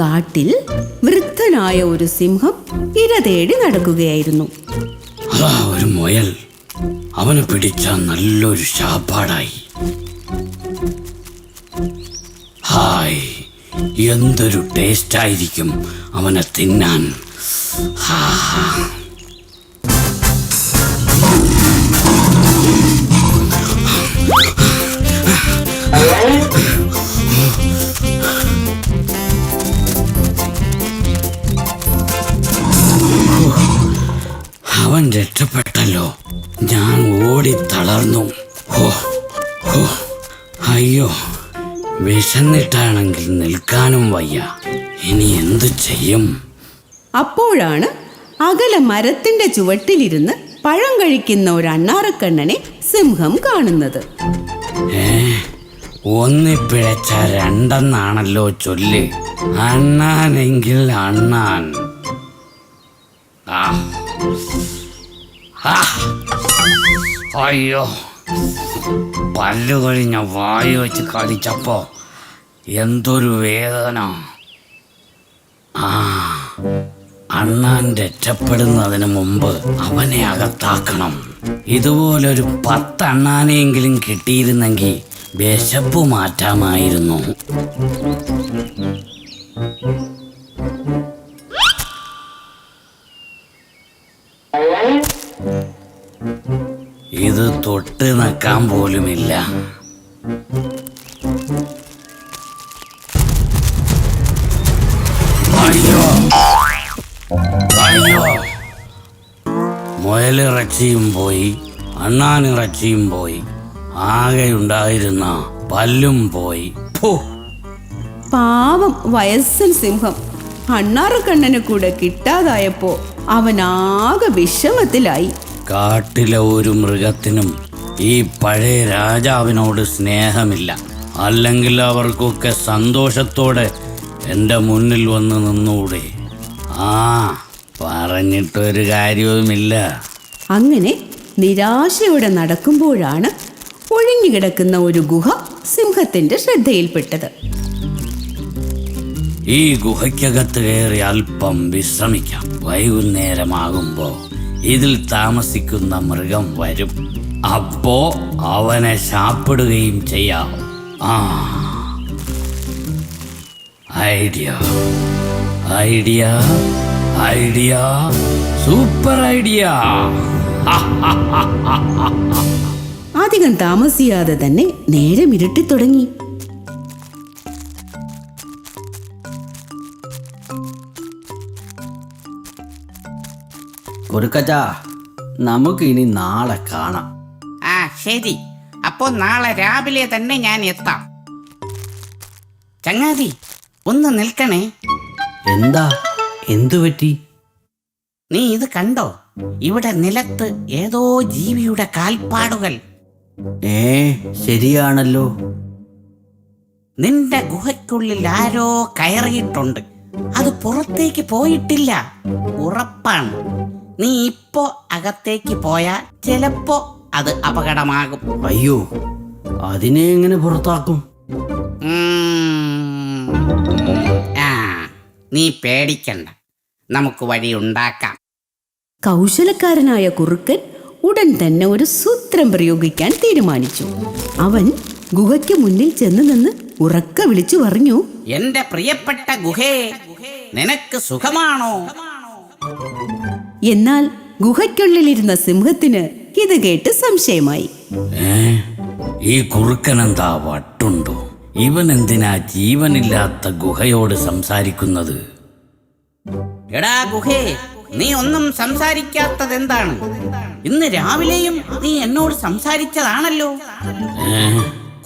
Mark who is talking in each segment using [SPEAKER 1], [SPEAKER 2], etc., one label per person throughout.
[SPEAKER 1] കാട്ടിൽ വൃദ്ധനായ ഒരു സിംഹം ഇര തേടി നടക്കുകയായിരുന്നു.
[SPEAKER 2] അതാ ഒരു മുയൽ. അവനെ പിടിച്ച നല്ലൊരു ശാപ്പാടായി ഹായ് എന്തൊരു ടേസ്റ്റ് ആയിരിക്കും അവനെ തിന്നാൻ. ഹാ. അവൻ രക്ഷപ്പെട്ടല്ലോ. ഞാൻ ഓടി തളർന്നു. ഹോ ഹോ. അയ്യോ വിശന്നിട്ടാണെങ്കിൽ നിൽക്കാനും വയ്യ. ഇനി എന്തു ചെയ്യും?
[SPEAKER 1] അപ്പോഴാണ് അകലെ മരത്തിന്റെ ചുവട്ടിലിരുന്ന് പഴം കഴിക്കുന്ന ഒരു അണ്ണാറക്കണ്ണനെ സിംഹം കാണുന്നത്.
[SPEAKER 2] ഏ ഒന്നിപ്പിഴച്ച രണ്ടെന്നാണല്ലോ ചൊല്ല്. അണ്ണാനെങ്കിൽ അണ്ണാൻ. ആ. അയ്യോ. പല്ല് കഴിഞ്ഞ വായു വെച്ച് കടിച്ചപ്പോ എന്തൊരു വേദന. ആ. അണ്ണാൻ രക്ഷപ്പെടുന്നതിന് മുമ്പ് അവനെ അകത്താക്കണം. ഇതുപോലൊരു പത്തണ്ണാനെയെങ്കിലും കിട്ടിയിരുന്നെങ്കിൽ വിശപ്പ് മാറ്റാമായിരുന്നു. ഇത് തൊട്ട് നക്കാൻ പോലുമില്ല. മുയലിറച്ചിയും പോയി അണ്ണാനിറച്ചിയും പോയി ആകെയുണ്ടായിരുന്ന പല്ലും പോയി.
[SPEAKER 1] പാവം വയസ്സൻ സിംഹം. അണ്ണാറക്കണ്ണനെ കൂടെ കിട്ടാതായപ്പോ അവനാകെ വിഷമത്തിലായി.
[SPEAKER 2] കാട്ടിലെ ഒരു മൃഗത്തിനും ഈ പഴയ രാജാവിനോട് സ്നേഹമില്ല. അല്ലെങ്കിൽ അവർക്കൊക്കെ സന്തോഷത്തോടെ എന്റെ മുന്നിൽ വന്ന് നിന്നൂടെ. ആ പറഞ്ഞിട്ടൊരു കാര്യവുമില്ല.
[SPEAKER 1] അങ്ങനെ നിരാശയോടെ നടക്കുമ്പോഴാണ് ഒഴിഞ്ഞുകിടക്കുന്ന ഒരു ഗുഹ സിംഹത്തിന്റെ ശ്രദ്ധയിൽപ്പെട്ടത്.
[SPEAKER 2] ഈ ഗുഹയ്ക്കകത്ത് കയറി അല്പം വിശ്രമിക്കാം. വൈകുന്നേരമാകുമ്പോ ഇതിൽ താമസിക്കുന്ന മൃഗം വരും. അപ്പോ അവനെ ശാപ്പിടുകയും ചെയ്യാം. ആ. Idea. Idea. Idea. Super idea.
[SPEAKER 1] അധികം താമസിയാതെ തന്നെ നേരം ഇരുട്ടിത്തുടങ്ങി
[SPEAKER 3] കുറുക്കച്ച നമുക്ക് ഇനി നാളെ കാണാം.
[SPEAKER 4] ആ ശരി. അപ്പോ നാളെ രാവിലെ തന്നെ ഞാൻ എത്താം. ചങ്ങാതി ഒന്ന് നിൽക്കണേ.
[SPEAKER 3] എന്താ? എന്തു പറ്റി?
[SPEAKER 4] നീ ഇത് കണ്ടോ? ഇവിടെ നിലത്ത് ഏതോ ജീവിയുടെ കാൽപ്പാടുകൾ.
[SPEAKER 3] ഏ ശരിയാണല്ലോ.
[SPEAKER 4] നിന്റെ ഗുഹയ്ക്കുള്ളിൽ ആരോ കയറിയിട്ടുണ്ട്. അത് പുറത്തേക്ക് പോയിട്ടില്ല. ഉറപ്പാണ്. നീ ഇപ്പോ അകത്തേക്ക് പോയാൽ ചിലപ്പോ അത് അപകടമാകും.
[SPEAKER 3] അയ്യോ അതിനെ എങ്ങനെ പുറത്താക്കും?
[SPEAKER 4] ആ നീ പേടിക്കണ്ട. നമുക്ക് വഴി ഉണ്ടാക്കാം.
[SPEAKER 1] കൗശലക്കാരനായ കുറുക്കൻ ഉടൻ തന്നെ ഒരു സൂത്രം പ്രയോഗിക്കാൻ തീരുമാനിച്ചു. അവൻ ഗുഹയ്ക്ക് മുന്നിൽ ചെന്ന് നിന്ന് ഉറക്ക വിളിച്ചു പറഞ്ഞു
[SPEAKER 4] എന്റെ പ്രിയപ്പെട്ട ഗുഹേ നിനക്ക് സുഖമാണോ?
[SPEAKER 1] എന്നാൽ ഗുഹയ്ക്കുള്ളിലിരുന്ന സിംഹത്തിന് ഇത് കേട്ട് സംശയമായി.
[SPEAKER 2] ഈ കുറുക്കനെന്താ വട്ടുണ്ടോ? ഇവൻ എന്തിനാ ജീവനില്ലാത്ത ഗുഹയോട് സംസാരിക്കുന്നത്?
[SPEAKER 4] എടാ ഗുഹേ നീ ഒന്നും സംസാരിക്കാത്തത് എന്താണ് ഇന്ന് രാവിലെയും നീ എന്നോട് സംസാരിച്ചതാണല്ലോ.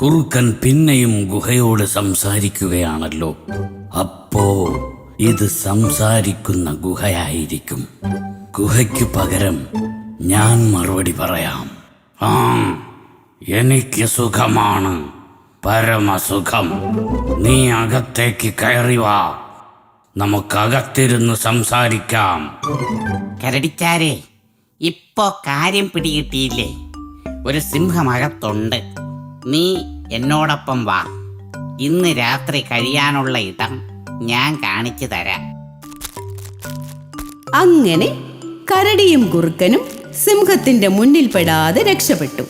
[SPEAKER 2] കുറുക്കൻ പിന്നെയും ഗുഹയോട് സംസാരിക്കുകയാണല്ലോ. അപ്പോ ഇത് സംസാരിക്കുന്ന ഗുഹയായിരിക്കും. ഗുഹയ്ക്ക് പകരം ഞാൻ മറുപടി പറയാം. ആ എനിക്ക് സുഖമാണ്. പരമസുഖം. നീ അകത്തേക്ക് കയറി വാ. നമുക്കകത്തിരുന്ന് സംസാരിക്കാം.
[SPEAKER 4] കരടിച്ചാരെ ഇപ്പോ കാര്യം പിടികിട്ടിയില്ലേ? ഒരു സിംഹമകത്തുണ്ട്. നീ എന്നോടൊപ്പം വാ. ഇന്ന് രാത്രി കഴിയാനുള്ള ഇടം. ഞാൻ കാണിച്ചു തരാം.
[SPEAKER 1] അങ്ങനെ കരടിയും കുറുക്കനും സിംഹത്തിന്റെ മുന്നിൽപ്പെടാതെ രക്ഷപ്പെട്ടു.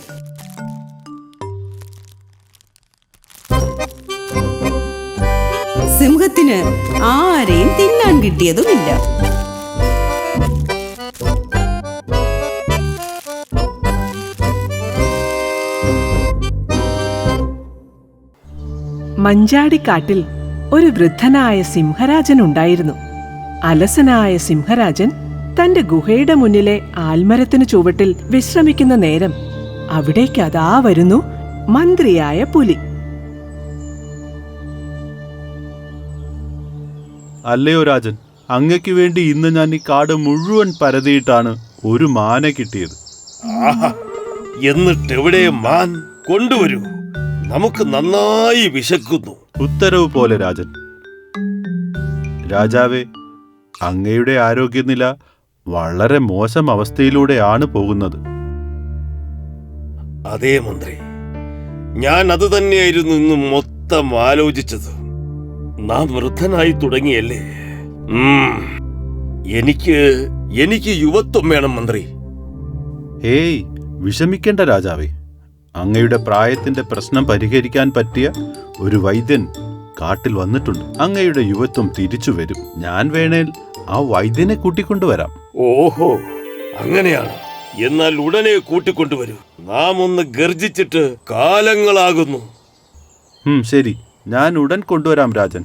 [SPEAKER 1] സിംഹത്തിന് ആരെയും തിന്നാൻ കിട്ടിയതുമില്ല.
[SPEAKER 5] മഞ്ചാടിക്കാട്ടിൽ ഒരു വൃദ്ധനായ സിംഹരാജൻ ഉണ്ടായിരുന്നു. അലസനായ സിംഹരാജൻ തന്റെ ഗുഹയുടെ മുന്നിലെ ആൽമരത്തിനു ചുവട്ടിൽ വിശ്രമിക്കുന്ന നേരം അവിടേക്ക് അതാ വരുന്നു മന്ത്രിയായ പുലി.
[SPEAKER 6] അല്ലയോ രാജൻ അങ്ങയ്ക്ക് വേണ്ടി ഇന്ന് ഞാൻ ഈ കാട് മുഴുവൻ പരതിയിട്ടാണ് ഒരു മാന കിട്ടിയത്.
[SPEAKER 7] ആഹാ എന്നിട്ട് എവിടെ മാൻ കൊണ്ടുവരൂ? നമുക്ക് നന്നായി വിശക്കുന്നു.
[SPEAKER 6] ഉത്തരവ് പോലെ രാജൻ. രാജാവെ അങ്ങയുടെ ആരോഗ്യനില വളരെ മോശം അവസ്ഥയിലൂടെയാണ് പോകുന്നത്.
[SPEAKER 7] അതേ മന്ത്രി ഞാൻ അത് തന്നെയായിരുന്നു ഇന്ന് മൊത്തം ആലോചിച്ചത്. നാം വൃദ്ധനായി തുടങ്ങിയല്ലേ? എനിക്ക് എനിക്ക് യുവത്വം വേണം മന്ത്രി.
[SPEAKER 6] ഏയ് വിഷമിക്കേണ്ട രാജാവേ. അങ്ങയുടെ പ്രായത്തിന്റെ പ്രശ്നം പരിഹരിക്കാൻ പറ്റിയ ഒരു വൈദ്യൻ കാട്ടിൽ വന്നിട്ടുണ്ട്. അങ്ങയുടെ യുവത്വം തിരിച്ചു വരും. ഞാൻ വേണേൽ ആ വൈദ്യനെ കൂട്ടിക്കൊണ്ടുവരാം.
[SPEAKER 7] ഓഹോ അങ്ങനെയാണ്. എന്നാൽ ഉടനെ കൂട്ടിക്കൊണ്ടുവരൂ. നാം ഒന്ന് ഗർജിച്ചിട്ട് കാലങ്ങളാകുന്നു.
[SPEAKER 6] ശരി. ഞാൻ ഉടൻ കൊണ്ടുവരാം രാജൻ.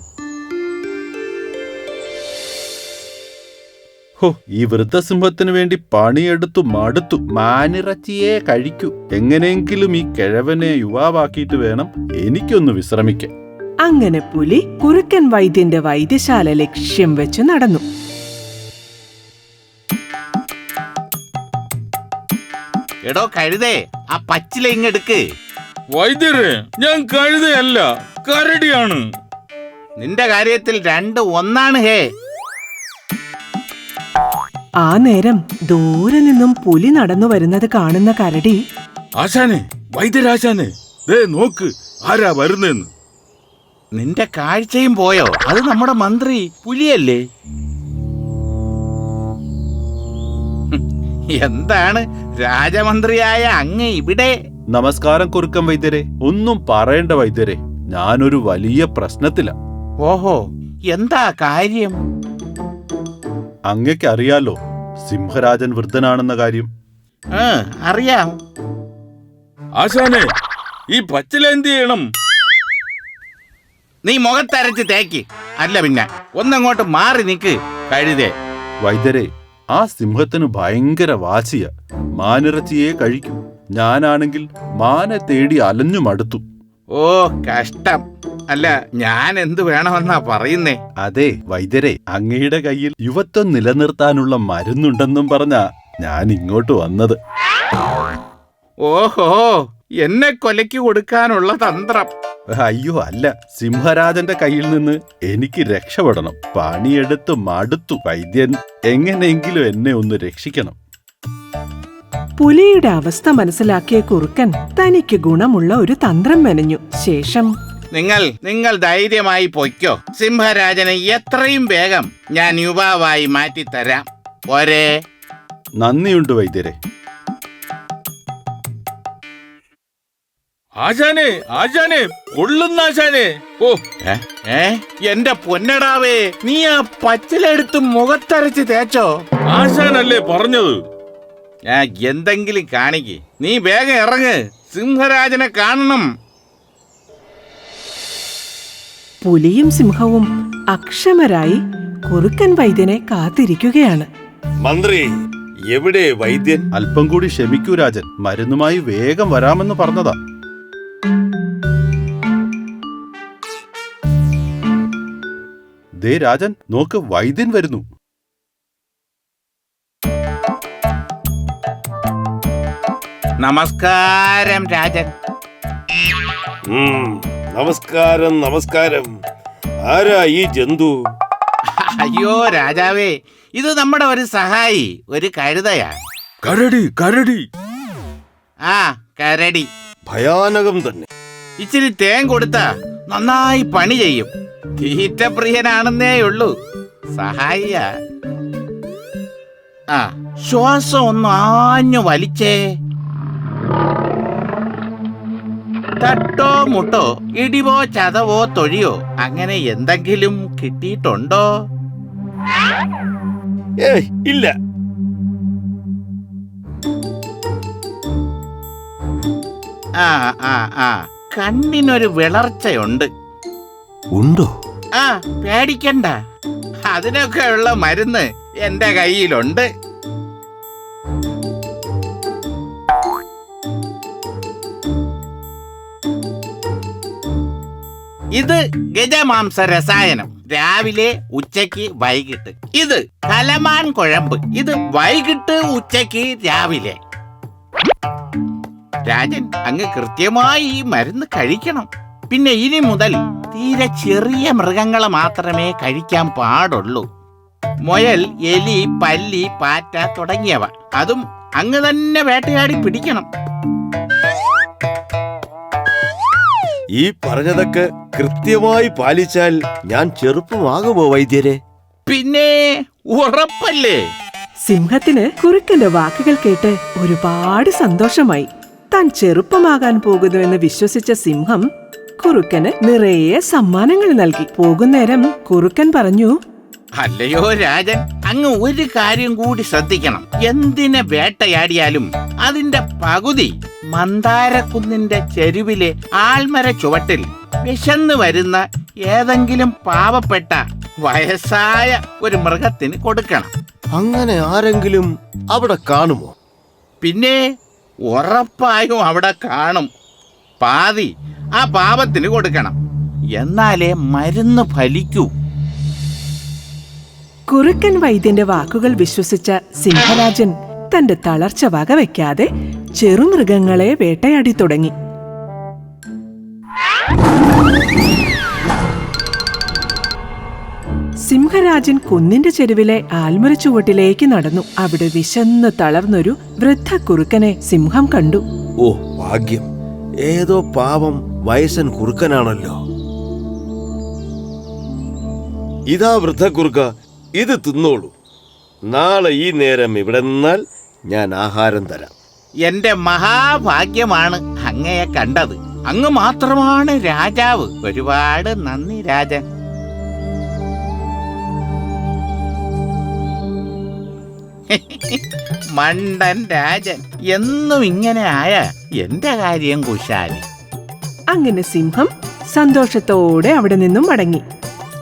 [SPEAKER 6] ഹോ ഈ വൃദ്ധസിംഹത്തിന് വേണ്ടി പണിയെടുത്തു മടുത്തു. മാനിറച്ചിയെ കഴിക്കൂ. എങ്ങനെയെങ്കിലും ഈ കിഴവനെ യുവാവാക്കിയിട്ട് വേണം. എനിക്കൊന്ന് വിശ്രമിക്കാൻ.
[SPEAKER 5] അങ്ങനെ പുലി കുറുക്കൻ വൈദ്യന്റെ വൈദ്യശാല ലക്ഷ്യം വെച്ച് നടന്നു.
[SPEAKER 8] എടോ കഴുതേ ആ പച്ചില ഇങ്ങെടുക്ക്.
[SPEAKER 2] വൈദ്യരെ ഞാൻ കഴുതയല്ല കരടിയാണ്.
[SPEAKER 8] നിന്റെ കാര്യത്തിൽ രണ്ട് ഒന്നാണ് ഹേ.
[SPEAKER 5] ആ നേരം ദൂരെ നിന്നും പുലി നടന്നു വരുന്നത് കാണുന്ന കരടി
[SPEAKER 2] ആശാനെ വൈദ്യരാശാനെ ദേ നോക്ക് ആരാ വരുന്നെന്ന്.
[SPEAKER 8] നിന്റെ കാഴ്ചയും പോയോ? അത് നമ്മുടെ മന്ത്രി പുലിയല്ലേ? എന്താണ് രാജമന്ത്രിയായ അങ്ങ് ഇവിടെ?
[SPEAKER 6] നമസ്കാരം കുറുക്കം വൈദ്യരെ. ഒന്നും പറയേണ്ട വൈദ്യരെ. ഞാനൊരു വലിയ പ്രശ്നത്തില.
[SPEAKER 8] ഓഹോ എന്താ കാര്യം?
[SPEAKER 6] അങ്ങയ്ക്ക് അറിയാലോ സിംഹരാജൻ വൃദ്ധനാണെന്ന കാര്യം.
[SPEAKER 8] ആ അറിയാം.
[SPEAKER 2] ആശാനെ ഈ പച്ചില എന്ത് ചെയ്യണം?
[SPEAKER 8] നീ മുഖത്തരച്ച് തേക്ക്. അല്ല പിന്നെ ഒന്നങ്ങോട്ട് മാറി നിക്ക് കഴുതേ.
[SPEAKER 6] വൈദ്യരെ ആ സിംഹത്തിന് ഭയങ്കര വാശിയ. മാനിറച്ചിയെ കഴിക്കും. ഞാനാണെങ്കിൽ മാനെ തേടി അലഞ്ഞു മടുത്തു.
[SPEAKER 8] ഓ കഷ്ടം. അല്ല ഞാൻ എന്ത് വേണമെന്നാ പറയുന്നേ.
[SPEAKER 6] അതെ വൈദ്യരെ അങ്ങയുടെ കയ്യിൽ യുവത്വം നിലനിർത്താനുള്ള മരുന്നുണ്ടെന്നും പറഞ്ഞ ഞാൻ ഇങ്ങോട്ട് വന്നത്.
[SPEAKER 8] ഓഹോ എന്നെ കൊലയ്ക്ക് കൊടുക്കാനുള്ള തന്ത്രം.
[SPEAKER 6] അയ്യോ അല്ല സിംഹരാജന്റെ കയ്യിൽ നിന്ന് എനിക്ക് രക്ഷപ്പെടണം. പണിയെടുത്ത് മടുത്തു. വൈദ്യൻ എങ്ങനെയെങ്കിലും എന്നെ ഒന്ന് രക്ഷിക്കണം.
[SPEAKER 5] പുലിയുടെ അവസ്ഥ മനസ്സിലാക്കിയ കുറുക്കൻ തനിക്ക് ഗുണമുള്ള ഒരു തന്ത്രം മെനഞ്ഞു. ശേഷം
[SPEAKER 8] നിങ്ങൾ നിങ്ങൾ ധൈര്യമായി പൊയ്ക്കോ. സിംഹരാജനെ എത്രയും വേഗം ഞാൻ യുവാവായി മാറ്റിത്തരാം. ഒരേ
[SPEAKER 6] നന്ദിയുണ്ട് വൈദ്യരെ.
[SPEAKER 2] ആശാനെ ആശാനെ കൊള്ളുന്ന ആശാനെ. ഓ.
[SPEAKER 8] ഏ? എന്റെ പൊന്നടാവേ നീ ആ പച്ചിലെടുത്ത് മുഖത്തരച്ച് തേച്ചോ?
[SPEAKER 2] ആശാനല്ലേ പറഞ്ഞത്?
[SPEAKER 8] ഞാൻ എന്തെങ്കിലും കാണിക്ക്. നീ വേഗം ഇറങ്ങ്. സിംഹരാജനെ കാണണം.
[SPEAKER 5] പുലിയും സിംഹവും അക്ഷമരായി കുറുക്കൻ വൈദ്യനെ കാത്തിരിക്കുകയാണ്.
[SPEAKER 7] മന്ത്രി എവിടെ വൈദ്യൻ?
[SPEAKER 6] അല്പം കൂടി ക്ഷമിക്കൂ രാജൻ. മരുന്നുമായി വേഗം വരാമെന്ന് പറഞ്ഞതാ. ദേ രാജൻ നോക്ക് വൈദ്യൻ വരുന്നു.
[SPEAKER 8] നമസ്കാരം രാജൻ.
[SPEAKER 7] നമസ്കാരം നമസ്കാരം. ആരാ ഈ ജന്തു?
[SPEAKER 8] അയ്യോ രാജാവേ ഇത് നമ്മുടെ ഒരു സഹായി ഒരു കഴുതയാ
[SPEAKER 2] കരടി കരടി.
[SPEAKER 8] ആ കരടി.
[SPEAKER 7] ഭയാനകം തന്നെ.
[SPEAKER 8] ഇച്ചിരി തേൻ കൊടുത്ത നന്നായി പണി ചെയ്യും. തീറ്റപ്രിയനാണെന്നേ ഉള്ളൂ. സഹായിയാ. ആ ശ്വാസം ഒന്ന് ആഞ്ഞു വലിച്ചേ. തട്ടോ മുട്ടോ ഇടിവോ ചതവോ തൊഴിയോ അങ്ങനെ എന്തെങ്കിലും കിട്ടിയിട്ടുണ്ടോ?
[SPEAKER 7] ഇല്ല.
[SPEAKER 8] ആ ആ ആ കണ്ണിനൊരു വിളർച്ചയുണ്ട്.
[SPEAKER 7] ഉണ്ടോ?
[SPEAKER 8] ആ പേടിക്കണ്ട. അതിനൊക്കെ ഉള്ള മരുന്ന് എന്റെ കയ്യിലുണ്ട്. ഇത് ഗജമാംസ രസായനം. രാവിലെ ഉച്ചയ്ക്ക് വൈകിട്ട്. ഇത് കലമാൻ കുഴമ്പ്. ഇത് വൈകിട്ട് ഉച്ചയ്ക്ക് രാവിലെ. രാജൻ അങ്ങ് കൃത്യമായി ഈ മരുന്ന് കഴിക്കണം. പിന്നെ ഇനി മുതൽ തീരെ ചെറിയ മൃഗങ്ങളെ മാത്രമേ കഴിക്കാൻ പാടുള്ളൂ. മുയൽ എലി പല്ലി പാറ്റ തുടങ്ങിയവ. അതും അങ്ങ് തന്നെ വേട്ടയാടി പിടിക്കണം.
[SPEAKER 7] ഈ പറഞ്ഞതൊക്കെ കൃത്യമായി പാലിച്ചാൽ ഞാൻ ചെറുപ്പമാകുമോ വൈദ്യരെ?
[SPEAKER 8] പിന്നെ ഉറപ്പല്ലേ?
[SPEAKER 5] സിംഹത്തിന് കുറുക്കന്റെ വാക്കുകൾ കേട്ട് ഒരുപാട് സന്തോഷമായി. താൻ ചെറുപ്പമാകാൻ പോകുന്നുവെന്ന് വിശ്വസിച്ച സിംഹം കുറുക്കന് നിറയെ സമ്മാനങ്ങൾ നൽകി. പോകുന്നേരം കുറുക്കൻ പറഞ്ഞു
[SPEAKER 8] അല്ലയോ രാജൻ അങ്ങ് ഒരു കാര്യം കൂടി ശ്രദ്ധിക്കണം. എന്തിനെ വേട്ടയാടിയാലും അതിന്റെ പകുതി മന്ദാരക്കുന്നിന്റെ ചെരുവിലെ ആൽമര ചുവട്ടിൽ വിശന്ന് വരുന്ന ഏതെങ്കിലും പാവപ്പെട്ട വയസ്സായ ഒരു മൃഗത്തിന് കൊടുക്കണം.
[SPEAKER 7] അങ്ങനെ ആരെങ്കിലും അവിടെ കാണുമോ?
[SPEAKER 8] പിന്നെ ഉറപ്പായും അവിടെ കാണും. പാതി ആ പാപത്തിന് കൊടുക്കണം. എന്നാലേ മരുന്ന് ഫലിക്കൂ.
[SPEAKER 5] കുറുക്കൻ വൈദ്യന്റെ വാക്കുകൾ വിശ്വസിച്ച സിംഹരാജൻ തന്റെ തളർച്ച വകവയ്ക്കാതെ ചെറുമൃഗങ്ങളെ വേട്ടയാടി തുടങ്ങി. സിംഹരാജൻ കുന്നിന്റെ ചെരുവിലെ ആൽമുര ചുവട്ടിലേക്ക് നടന്നു. അവിടെ വിശന്ന് തളർന്നൊരു വൃദ്ധ കുറുക്കനെ സിംഹം കണ്ടു.
[SPEAKER 7] ഓ ഭാഗ്യം. ഏതോ പാവം വയസ്സൻ കുറുക്കനാണല്ലോ. ഇതാ വൃദ്ധ കുറുക്ക ഇത് തിന്നോളൂ. നാളെ ഈ നേരം ഇവിടെ നിന്നാൽ ഞാൻ ആഹാരം തരാം.
[SPEAKER 8] എന്റെ മഹാഭാഗ്യമാണ് അങ്ങയെ കണ്ടത്. അങ്ങ് മാത്രമാണ് രാജാവ്. ഒരുപാട് നന്ദി രാജൻ. മണ്ടൻ രാജൻ എന്നും ഇങ്ങനെ ആയ എന്റെ കാര്യം കുശാലി
[SPEAKER 5] അങ്ങനെ സിംഹം സന്തോഷത്തോടെ അവിടെ നിന്നും മടങ്ങി.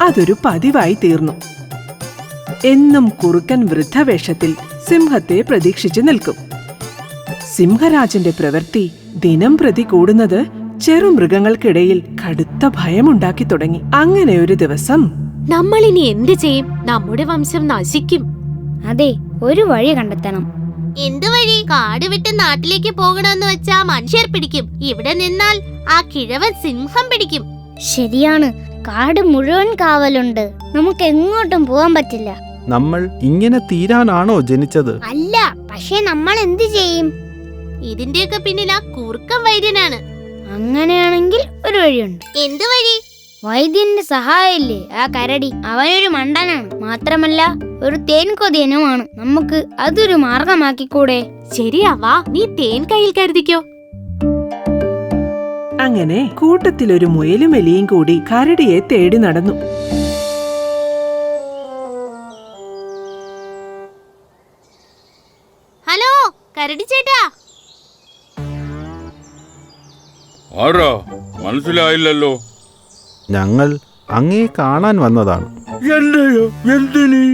[SPEAKER 5] അതൊരു പതിവായി തീർന്നു. എന്നും കുറുക്കൻ വൃദ്ധവേഷത്തിൽ സിംഹത്തെ പ്രതീക്ഷിച്ചു നിൽക്കും. സിംഹരാജന്റെ പ്രവൃത്തി ദിനം പ്രതി കൂടുന്നത് ചെറു മൃഗങ്ങൾക്കിടയിൽ കടുത്ത ഭയമുണ്ടാക്കി തുടങ്ങി. അങ്ങനെ ഒരു ദിവസം
[SPEAKER 9] നമ്മൾ ഇനി എന്ത് ചെയ്യും? നമ്മുടെ വംശം നശിക്കും.
[SPEAKER 10] അതെ ഒരു വഴി കണ്ടെത്തണം.
[SPEAKER 9] എന്ത് വഴി? കാട് വിട്ട് നാട്ടിലേക്ക് പോകണമെന്ന് വെച്ചാ മനുഷ്യർ പിടിക്കും. ഇവിടെ നിന്നാൽ ആ കിഴവൻ സിംഹം പിടിക്കും.
[SPEAKER 10] ശരിയാണ്. കാട് മുഴുവൻ കാവലുണ്ട്. നമുക്ക് എങ്ങോട്ടും പോകാൻ പറ്റില്ല.
[SPEAKER 11] നമ്മൾ ഇങ്ങനെ തീരാനാണോ ജനിച്ചത്?
[SPEAKER 10] അല്ല പക്ഷെ നമ്മൾ എന്ത് ചെയ്യും?
[SPEAKER 9] ഇതിന്റെയൊക്കെ പിന്നിൽ ആ കൂർക്കം വൈദ്യനാണ്.
[SPEAKER 10] അങ്ങനെയാണെങ്കിൽ ഒരു വഴിയുണ്ട്.
[SPEAKER 9] എന്ത് വഴി?
[SPEAKER 10] വൈദ്യന്റെ സഹായമില്ലേ? ആ കരടി. അവനൊരു മണ്ടനാണ്. മാത്രമല്ല ഒരു തേൻ കൊതിയനുമാണ്. നമുക്ക് അതൊരു മാർഗമാക്കിക്കൂടെ?
[SPEAKER 9] ശരിയാ വാ. നീ തേൻ കയ്യിൽ കരുതിക്കോ.
[SPEAKER 5] അങ്ങനെ കൂട്ടത്തിലൊരു മുയലും എലിയും കൂടി കരടിയെ തേടി നടന്നു.
[SPEAKER 9] കരടി ചേട്ടാ.
[SPEAKER 8] ആരാ? മനസ്സിലായില്ലല്ലോ.
[SPEAKER 11] ഞങ്ങൾ അങ്ങേ കാണാൻ വന്നതാണ്.
[SPEAKER 8] അങ്ങേ എന്തിനീ?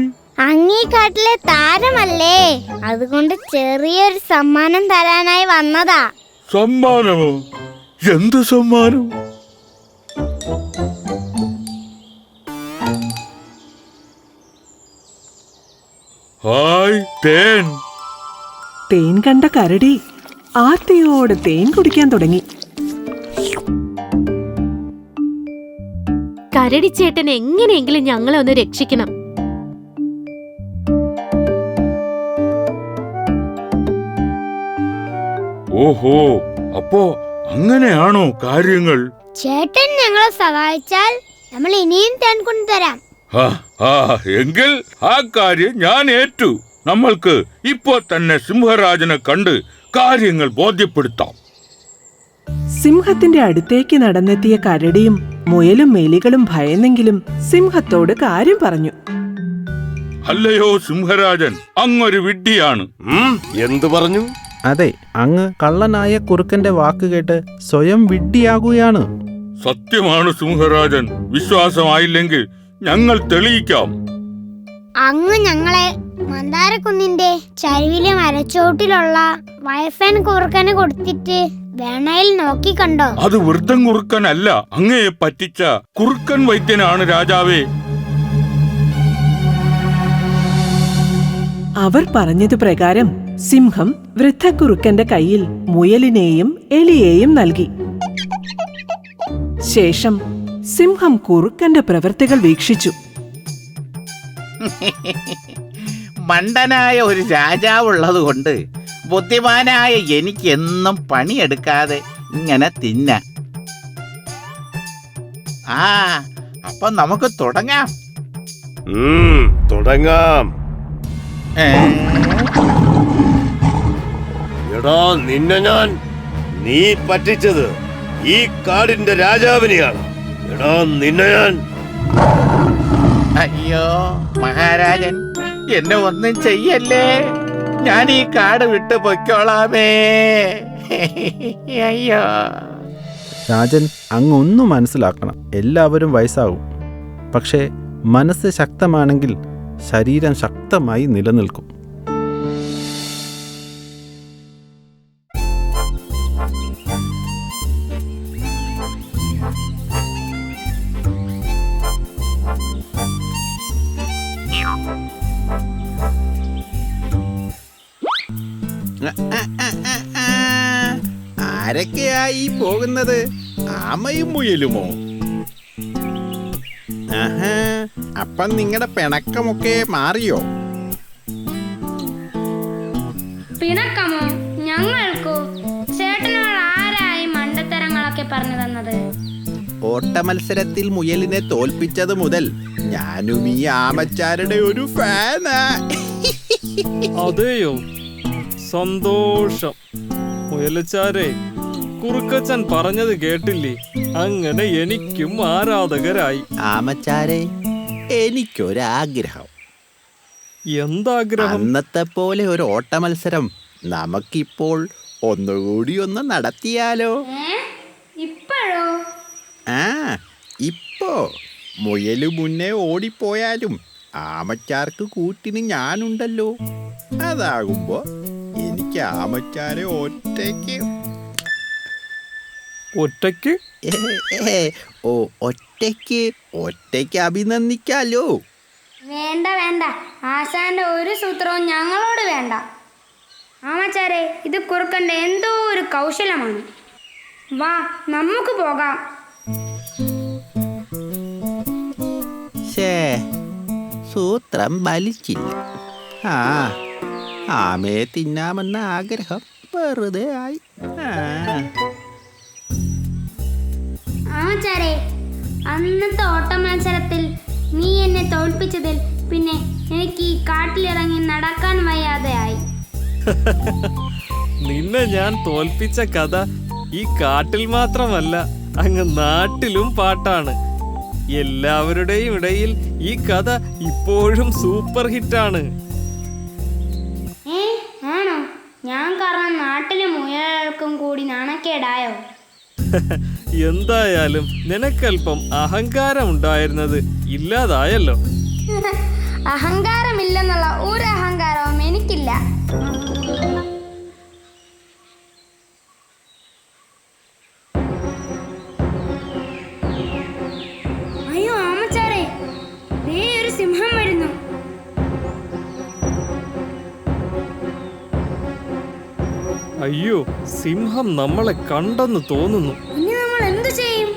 [SPEAKER 10] അങ്ങീ കാട്ടിലെ താരമല്ലേ? അതുകൊണ്ട് ചെറിയൊരു സമ്മാനം തരാനായി വന്നതാ.
[SPEAKER 8] സമ്മാനമോ? എന്ത് സമ്മാനം? ഹായ് തേൻ.
[SPEAKER 5] തേൻ കണ്ട കരടി ആർത്തിയോടെ തേൻ കുടിക്കാൻ തുടങ്ങി.
[SPEAKER 9] കരടി ചേട്ടൻ എങ്ങനെയെങ്കിലും ഞങ്ങളെ ഒന്ന് രക്ഷിക്കണം.
[SPEAKER 8] ഓഹോ അപ്പോ അങ്ങനെയാണോ കാര്യങ്ങൾ?
[SPEAKER 10] ചേട്ടൻ ഞങ്ങളെ സഹായിച്ചാൽ നമ്മൾ ഇനിയും തേൻ കൊണ്ടുതരാം
[SPEAKER 12] എങ്കിൽ ആ കാര്യം ഞാൻ ഏറ്റു. നമ്മൾക്ക് ഇപ്പോൾ തന്നെ സിംഹരാജനെ കണ്ട് കാര്യങ്ങൾ ബോധ്യപ്പെടുത്താം.
[SPEAKER 5] സിംഹത്തിന്റെ അടുത്തേക്ക് നടന്നെത്തിയ കരടിയും മുയലും മേലികളും ഭയന്നെങ്കിലും സിംഹത്തോട് കാര്യം പറഞ്ഞു.
[SPEAKER 12] അല്ലയോ സിംഹരാജൻ അങ്ങൊരു വിഡ്ഢിയാണ്.
[SPEAKER 7] എന്തു പറഞ്ഞു?
[SPEAKER 11] അതെ അങ്ങ് കള്ളനായ കുറുക്കന്റെ വാക്ക് കേട്ട് സ്വയം വിഡ്ഢിയാകുകയാണ്.
[SPEAKER 12] സത്യമാണ് സിംഹരാജൻ വിശ്വാസമായില്ലെങ്കിൽ ഞങ്ങൾ തെളിയിക്കാം.
[SPEAKER 10] അങ്ങ് ഞങ്ങളെ മന്ദാരക്കുന്നിന്റെ ചരിവിലെ മരച്ചോട്ടിലുള്ള വയസ്സൻ കുറുക്കന് കൊടുത്തിട്ട് വേണയിൽ നോക്കിക്കണ്ടോ
[SPEAKER 12] അത് വൃദ്ധം കുറുക്കനല്ല അങ്ങയെ പറ്റിച്ച കുറുക്കൻ വൈദ്യനാണ് രാജാവേ.
[SPEAKER 5] അവർ പറഞ്ഞത് പ്രകാരം സിംഹം വൃദ്ധക്കുറുക്കന്റെ കയ്യിൽ മുയലിനെയും എലിയെയും നൽകി. ശേഷം സിംഹം കുറുക്കന്റെ പ്രവൃത്തികൾ വീക്ഷിച്ചു.
[SPEAKER 8] മണ്ടനായ ഒരു രാജാവുള്ളത് കൊണ്ട് ബുദ്ധിമാനായ എനിക്കെന്നും പണിയെടുക്കാതെ ഇങ്ങനെ തിന്ന. ആ അപ്പൊ നമുക്ക് തുടങ്ങാം.
[SPEAKER 7] തുടങ്ങാം. എടാ നിന്നെ ഞാൻ നീ പറ്റിച്ചത് ഈ കാടിന്റെ രാജാവിനെയാണ്. എടാ നിന്നെ ഞാൻ.
[SPEAKER 8] അയ്യോ മഹാരാജൻ. എന്നെ ഒന്നും ചെയ്യല്ലേ? ഞാൻ ഈ കാട് വിട്ടു പൊയ്ക്കോളാമേ. അയ്യോ.
[SPEAKER 11] രാജൻ അങ്ങൊന്നും മനസ്സിലാക്കണം. എല്ലാവരും വയസ്സാകും പക്ഷേ മനസ്സ് ശക്തമാണെങ്കിൽ ശരീരം ശക്തമായി നിലനിൽക്കും.
[SPEAKER 8] ആരൊക്കെയായി പോകുന്നത്? ആമയും മുയലുമോ? അപ്പം നിങ്ങളുടെ പിണക്കമൊക്കെ മാറിയോ?
[SPEAKER 10] പിണക്കമോ? ഞങ്ങൾക്കോ? ചേട്ടനോട് ആരായി മണ്ടത്തരങ്ങളൊക്കെ പറഞ്ഞു തന്നത്?
[SPEAKER 8] ഓട്ടമത്സരത്തിൽ മുയലിനെ തോൽപ്പിച്ചത് മുതൽ ഞാനും ഈ ആമച്ചാരുടെ ഒരു ഫാനാ.
[SPEAKER 13] അതെയോ? സന്തോഷം. മുയലച്ചാരെ കുറുക്കച്ചൻ പറഞ്ഞത് കേട്ടില്ലേ? അങ്ങനെ എനിക്കും ആരാധകരായി.
[SPEAKER 8] ആമച്ചാരെ എനിക്കൊരാഗ്രഹം.
[SPEAKER 13] എന്താഗ്രഹം?
[SPEAKER 8] അന്നത്തെ പോലെ ഒരു ഓട്ട മത്സരം നമുക്കിപ്പോൾ ഒന്നുകൂടി ഒന്ന് നടത്തിയാലോ?
[SPEAKER 10] ഇപ്പോഴോ?
[SPEAKER 8] ആ ഇപ്പോ. മുയൽ മുന്നേ ഓടിപ്പോയാലും ആമച്ചാർക്ക് കൂട്ടിന് ഞാനുണ്ടല്ലോ. അതാകുമ്പോ ആമച്ചാരെ ഒറ്റയ്ക്ക്.
[SPEAKER 13] ഒറ്റയ്ക്ക്?
[SPEAKER 8] ഓ ഒറ്റയ്ക്ക്. ഒറ്റയ്ക്ക് അഭിനന്ദിക്കാലോ.
[SPEAKER 10] വേണ്ട വേണ്ട. ആശാന്റെ ഒരു സൂത്രവും ഞങ്ങളോട് വേണ്ട. ആമച്ചാരെ ഇത് കുറുക്കന്റെ എന്തോ ഒരു കൗശലമാണ്. വാ നമുക്ക് പോകാം.
[SPEAKER 8] സൂത്രം ബലിച്ചില്ല ആ ആമയെ തിന്നാമെന്ന ആഗ്രഹം വെറുതെ ആയി. ആ.
[SPEAKER 10] ആമച്ചാരെ അന്നത്തെ ഓട്ട മത്സരത്തിൽ നീ എന്നെ തോൽപ്പിച്ചതിൽ പിന്നെ എനിക്ക് ഈ കാട്ടിലിറങ്ങി നടക്കാൻ വയ്യാതെ ആയി
[SPEAKER 13] നിന്നെ ഞാൻ തോൽപ്പിച്ച കഥ ഈ കാട്ടിൽ മാത്രമല്ല അങ്ങ് നാട്ടിലും പാട്ടാണ്. എല്ലാവരുടെയും ഇടയിൽ ഈ കഥ ഇപ്പോഴും സൂപ്പർ ഹിറ്റാണ്.
[SPEAKER 10] ഏ ആണോ? ഞാൻ കാരണം നാട്ടിലെ മുയലുകൾക്കും കൂടി നാണക്കേടായോ?
[SPEAKER 13] എന്തായാലും നിനക്കല്പം അഹങ്കാരം ഉണ്ടായിരുന്നത് ഇല്ലാതായല്ലോ.
[SPEAKER 10] അഹങ്കാരമില്ലെന്നുള്ള ഒരു അഹങ്കാരവും എനിക്കില്ല. അയ്യോ സിംഹം
[SPEAKER 13] നമ്മളെ കണ്ടെന്ന് തോന്നുന്നു.
[SPEAKER 10] ഇനി നമ്മൾ എന്തു ചെയ്യും?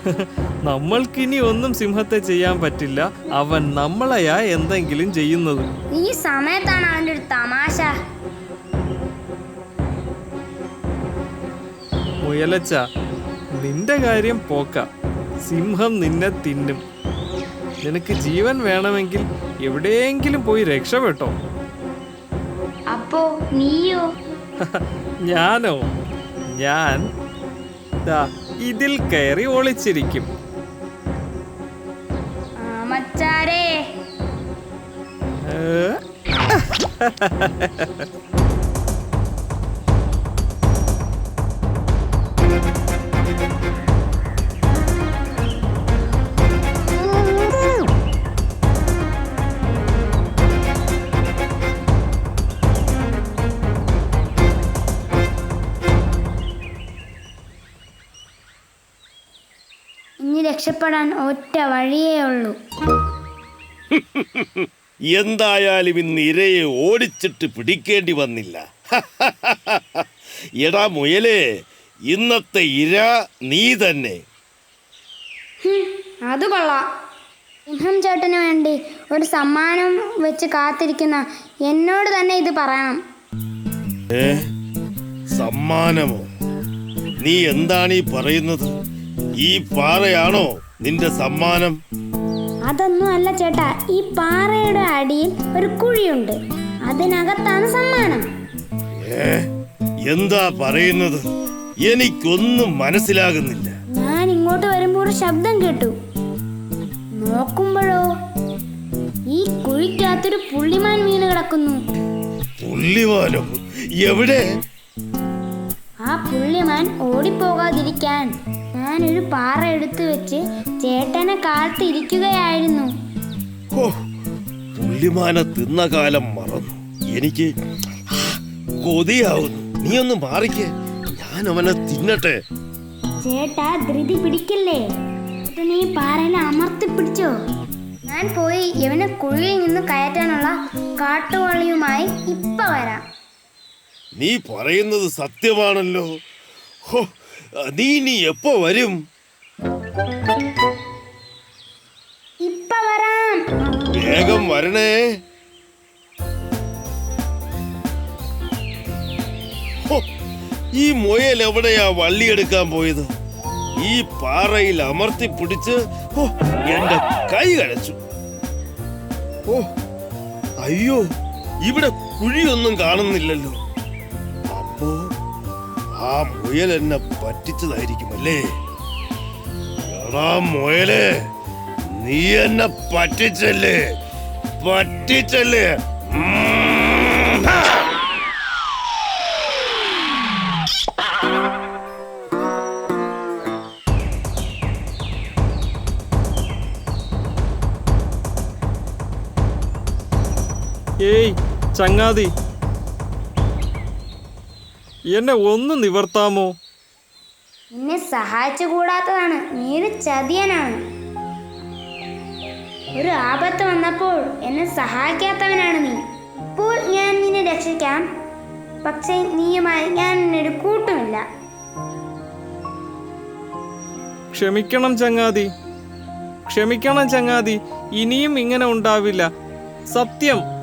[SPEAKER 13] നമ്മൾക്കിനി ഒന്നും സിംഹത്തെ ചെയ്യാൻ പറ്റില്ല. അവൻ നമ്മളെയാ എന്തെങ്കിലും ചെയ്യുന്നത്.
[SPEAKER 10] ഈ സമയത്താണ് അവന്റെ ഒരു തമാശ.
[SPEAKER 13] മുയലച്ച നിന്റെ കാര്യം പോക്ക. സിംഹം നിന്നെ തിന്നും. നിനക്ക് ജീവൻ വേണമെങ്കിൽ എവിടെയെങ്കിലും പോയി രക്ഷപ്പെട്ടോ.
[SPEAKER 10] അപ്പോ നീയോ?
[SPEAKER 13] ഞാനോ? ഞാൻ ദാ ഇതിൽ കയറി ഒളിച്ചിരിക്കും.
[SPEAKER 10] മച്ചാരേ.
[SPEAKER 13] ഏ?
[SPEAKER 10] രക്ഷപ്പെടാൻ ഒറ്റ വഴിയേ ഉള്ളൂ.
[SPEAKER 7] എന്തായാലും ഇന്ന് ഇരയെ ഓടിച്ചിട്ട് പിടിക്കേണ്ടി വന്നില്ല. എടാ മുയലേ ഇന്നത്തെ ഇര നീ തന്നെ.
[SPEAKER 10] അത് കൊള്ളാം. സിംഹം ചേട്ടന് വേണ്ടി ഒരു സമ്മാനം വെച്ച് കാത്തിരിക്കുന്ന എന്നോട് തന്നെ ഇത് പറയണം.
[SPEAKER 7] സമ്മാനമോ? നീ എന്താണ് ഈ പറയുന്നത്? ഈ പാറയാണോ നിന്റെ സമ്മാനം?
[SPEAKER 10] അതൊന്നും അല്ല ചേട്ടാ. ഈ പാറയുടെ അടിയിൽ ഒരു കുഴിയുണ്ട്. അതിനകത്താണ് സമ്മാനം.
[SPEAKER 7] ഏ എന്താ പറയുന്നത്? എനിക്കൊന്നും മനസ്സിലാകുന്നില്ല.
[SPEAKER 10] ഞാൻ ഇങ്ങോട്ട് വരുമ്പോൾ ഒരു ശബ്ദം കേട്ടു. നോക്കുമ്പോഴോ? ഈ കുഴിക്കകത്തൊരു പുള്ളിമാൻ വീണ് കിടക്കുന്നു.
[SPEAKER 7] പുള്ളിമാനോ? എവിടെ?
[SPEAKER 10] ആ പുള്ളിമാൻ ഓടിപ്പോകാതിരിക്കാൻ ഞാനൊരു പാറ എടുത്തു വെച്ച് ചേട്ടനെ കാത്തിരിക്കുകയായിരുന്നു.
[SPEAKER 7] പുള്ളിമാനെ തിന്ന കാലം മറന്നു. എനിക്ക് കൊതിയാവുന്നു. നീ ഒന്ന് മാറിക്കേ. ഞാൻ അവനെ തിന്നട്ടെ.
[SPEAKER 10] ചേട്ടാ ധൃതി പിടിക്കല്ലേ? നീ പാറയിൽ അമർത്തി പിടിച്ചോ? ഞാൻ പോയി ഇവനെ കുഴിയിൽ നിന്ന് കയറ്റാനുള്ള കാട്ടുവാളിയുമായി ഇപ്പൊ വരാം.
[SPEAKER 7] നീ പറയുന്നത് സത്യമാണല്ലോ. ഹോ, നീ ഇനി എപ്പോ വരും?
[SPEAKER 10] ഇപ്പൊ വരാം.
[SPEAKER 7] വേഗം വരണേ. ഈ മുയൽ എവിടെയാ വള്ളി എടുക്കാൻ പോയത്? ഈ പാറയിൽ അമർത്തി പിടിച്ച് എന്റെ കൈ കഴച്ചു ഓ അയ്യോ ഇവിടെ കുഴിയൊന്നും കാണുന്നില്ലല്ലോ. ആ മുയൽ എന്നെ പറ്റിച്ചതായിരിക്കുമല്ലേ? എടാ മുയലേ നീ എന്നെ പറ്റിച്ചല്ലേ? പറ്റിച്ചല്ലേ?
[SPEAKER 13] ഏയ് ചങ്ങാതി എന്നെ ഒന്ന് നിവർത്താമോ?
[SPEAKER 10] നിന്നെ സഹായിച്ചു കൂടാത്തതാണ് നീ ഒരു ചതിയനാണ്. ഒരു ആപത്ത് വന്നപ്പോൾ എന്നെ സഹായിക്കാത്തവനാണ് നീ. ഇപ്പോൾ ഞാൻ നിന്നെ രക്ഷിക്കാം. പക്ഷേ നീയുമായി ഞാൻ നിന്നൊരു കൂട്ടുമില്ല.
[SPEAKER 13] ക്ഷമിക്കണം ചങ്ങാതി. ക്ഷമിക്കണം ചങ്ങാതി. ഇനിയും ഇങ്ങനെ ഉണ്ടാവില്ല. സത്യം.